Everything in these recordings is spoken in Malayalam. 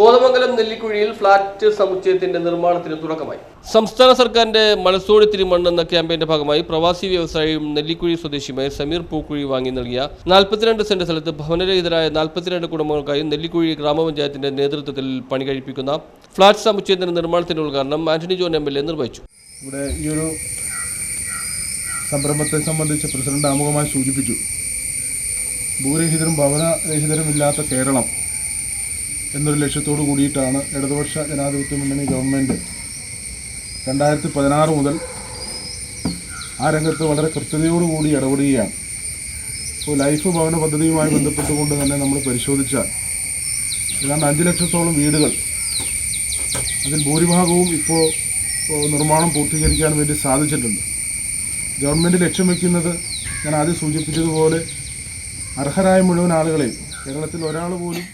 Kothamangalam നെല്ലിക്കുഴിയിൽ ഫ്ളാറ്റ് സമുച്ചയത്തിന്റെ നിർമ്മാണത്തിന് തുടക്കമായി. സംസ്ഥാന സർക്കാരിന്റെ മനസ്സോടി തിരുമണ്ണ് എന്ന ക്യാമ്പയിന്റെ ഭാഗമായി പ്രവാസി വ്യവസായിയും നെല്ലിക്കുഴി സ്വദേശിയുമായ സമീർ പൂക്കുഴി വാങ്ങി നൽകിയ നാൽപ്പത്തിരണ്ട് സെന്റ് സ്ഥലത്ത് ഭവനരഹിതരായ നാൽപ്പത്തിരണ്ട് കുടുംബങ്ങൾക്കായി നെല്ലിക്കുഴി ഗ്രാമപഞ്ചായത്തിന്റെ നേതൃത്വത്തിൽ പണി കഴിപ്പിക്കുന്ന ഫ്ളാറ്റ് സമുച്ചയത്തിന്റെ നിർമ്മാണത്തിന്റെ ഉദ്ഘാടനം Antony John M L A നിർവഹിച്ചു. ഇവിടെ ഈ ഒരു സംരംഭത്തെ സംബന്ധിച്ച് പ്രസിഡന്റ് ആമുഖമായി സൂചിപ്പിച്ചു. ഭൂരഹിതരും ഭവനരഹിതരും ഇല്ലാത്ത കേരളം എന്നൊരു ലക്ഷ്യത്തോടു കൂടിയിട്ടാണ് ഇടതുപക്ഷ ജനാധിപത്യ മുന്നണി ഗവൺമെന്റ് രണ്ടായിരത്തി പതിനാറ് മുതൽ ആ രംഗത്ത് വളരെ കൃത്യതയോടുകൂടി ഇടപെടുകയാണ്. ഇപ്പോൾ ലൈഫ് ഭവന പദ്ധതിയുമായി ബന്ധപ്പെട്ടുകൊണ്ട് തന്നെ നമ്മൾ പരിശോധിച്ചാൽ ഏതാണ്ട് അഞ്ച് ലക്ഷത്തോളം വീടുകൾ അതിൽ ഭൂരിഭാഗവും ഇപ്പോൾ നിർമ്മാണം പൂർത്തീകരിക്കാൻ വേണ്ടി സാധിച്ചിട്ടുണ്ട്. ഗവൺമെന്റ് ലക്ഷ്യം വയ്ക്കുന്നത് ഞാൻ ആദ്യം സൂചിപ്പിച്ചതുപോലെ അർഹരായ മുഴുവൻ ആളുകളെയും കേരളത്തിൽ ഒരാൾ പോലും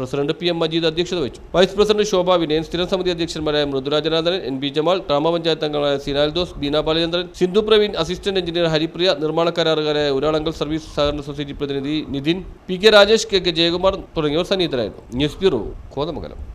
പ്രസിഡന്റ് പി എം മജീദ് അധ്യക്ഷത വഹിച്ചു. വൈസ് പ്രസിഡന്റ് ശോഭ വിനയൻ സ്ഥിരം സമിതി അധ്യക്ഷന്മാരായ മൃദുരാജനാഥൻ എൻ ബി ജമാൽ ഗ്രാമപഞ്ചായത്ത് അംഗങ്ങളായ Sinal those Beena Balachandran Sindhu Praveen assistant engineer Haripriya നിർമ്മാണ കരാറുകാരായ ഉരാളങ്കൽ സർവീസ് സഹകരണ സൊസൈറ്റി പ്രതിനിധി Nithin P K Rajesh K K Jayakumar തുടങ്ങിയവർ സന്നിഹിതരായിരുന്നു. News bureau Kothamangalam.